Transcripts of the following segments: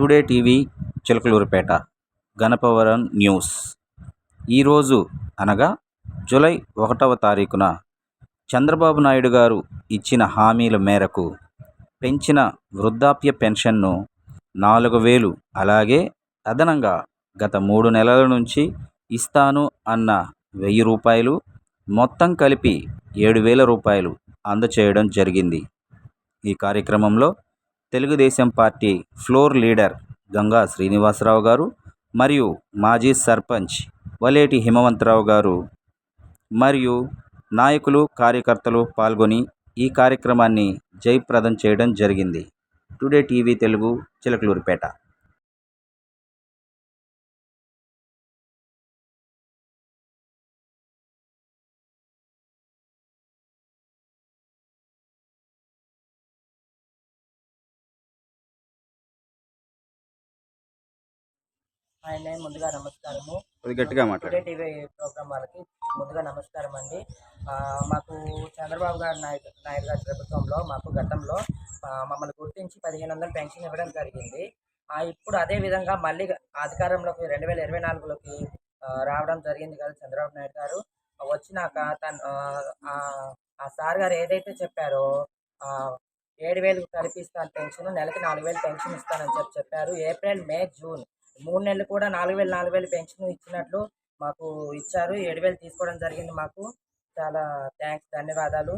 Today TV Chilakaluripet Ganapavaram news. ఈరోజు అనగా July ఒకటవ తారీఖున చంద్రబాబు నాయుడు గారు ఇచ్చిన హామీల మేరకు పెంచిన వృద్ధాప్య పెన్షన్ను నాలుగు వేలు అలాగే అదనంగా గత మూడు నెలల నుంచి ఇస్తాను అన్న వెయ్యి రూపాయలు మొత్తం కలిపి ఏడు వేల రూపాయలు అందచేయడం జరిగింది. ఈ కార్యక్రమంలో Telugu Desam party floor leader Ganga Srinivasa Rao garu మరియు మాజీ సర్పంచ్ వలేటి హిమవంతరావు గారు మరియు నాయకులు కార్యకర్తలు పాల్గొని ఈ కార్యక్రమాన్ని జయప్రదం చేయడం జరిగింది. Today TV Telugu Chilakaluripet. ఆయన ముందుగా నమస్కారము. గట్టిగా టీవీ ప్రోగ్రామ్ వాళ్ళకి ముందుగా నమస్కారం అండి. మాకు చంద్రబాబు గారు నాయుడు నాయుడు గారి ప్రభుత్వంలో మాకు గతంలో మమ్మల్ని గుర్తించి పదిహేను వందలు పెన్షన్ ఇవ్వడం జరిగింది. ఇప్పుడు అదే విధంగా మళ్ళీ అధికారంలోకి రెండు వేల ఇరవై నాలుగులోకి రావడం జరిగింది కదా చంద్రబాబు నాయుడు గారు. వచ్చినాక తన ఆ, సార్ గారు ఏదైతే చెప్పారో ఏడు వేలు కల్పిస్తాను పెన్షన్ నెలకి నాలుగు వేలు పెన్షన్ ఇస్తానని చెప్పి చెప్పారు. ఏప్రిల్ మే జూన్ మూడు నెలలు కూడా నాలుగు వేలు నాలుగు వేలు పెన్షన్ ఇచ్చినట్లు మాకు ఇచ్చారు. ఏడు వేలు తీసుకోవడం జరిగింది మాకు. చాలా థ్యాంక్స్ ధన్యవాదాలు.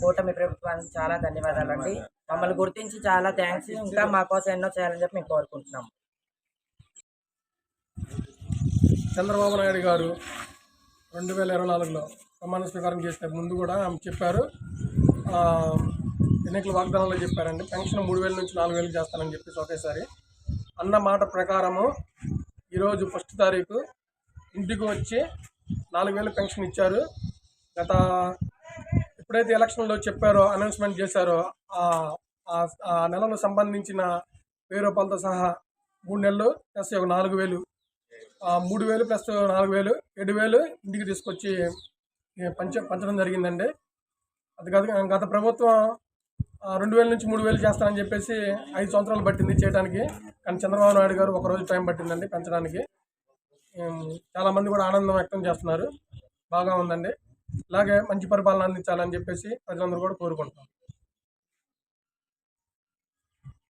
కూటమి ప్రభుత్వానికి చాలా ధన్యవాదాలు అండి మమ్మల్ని గుర్తించి చాలా థ్యాంక్స్. ఇంకా మా కోసం ఎన్నో చేయాలని చెప్పి మేము కోరుకుంటున్నాం చంద్రబాబు నాయుడు గారు రెండు వేల ఇరవై నాలుగులో ప్రమాణ స్వీకారం చేసే ముందు కూడా ఆమె చెప్పారు. ఎన్నికల వాగ్దానంలో చెప్పారండి. పెన్షన్ మూడు వేల నుంచి నాలుగు వేలు చేస్తానని చెప్పేసి ఒకేసారి అన్న మాట ప్రకారము ఈరోజు ఫస్ట్ తారీఖు ఇంటికి వచ్చి నాలుగు వేలు పెన్షన్ ఇచ్చారు. గత ఎప్పుడైతే ఎలక్షన్లో చెప్పారో అనౌన్స్మెంట్ చేశారో ఆ- ఆ- సంబంధించిన వెయ్యి రూపాయలతో సహా మూడు నెలలు ప్లస్ ఒక నాలుగు వేలు మూడు వేలు ప్లస్ నాలుగు వేలు ఏడు వేలు ఇంటికి తీసుకొచ్చి పంచ పంచడం జరిగిందండి. అది కాదు గత ప్రభుత్వం రెండు వేల నుంచి మూడు వేలు చేస్తానని చెప్పేసి ఐదు సంవత్సరాలు పట్టింది చేయడానికి కానీ చంద్రబాబు నాయుడు గారు ఒక రోజు టైం పట్టిందండి పెంచడానికి. చాలామంది కూడా ఆనందం వ్యక్తం చేస్తున్నారు. బాగా ఉందండి. ఇలాగే మంచి పరిపాలన అందించాలని చెప్పేసి ప్రజలందరూ కూడా కోరుకుంటున్నాం.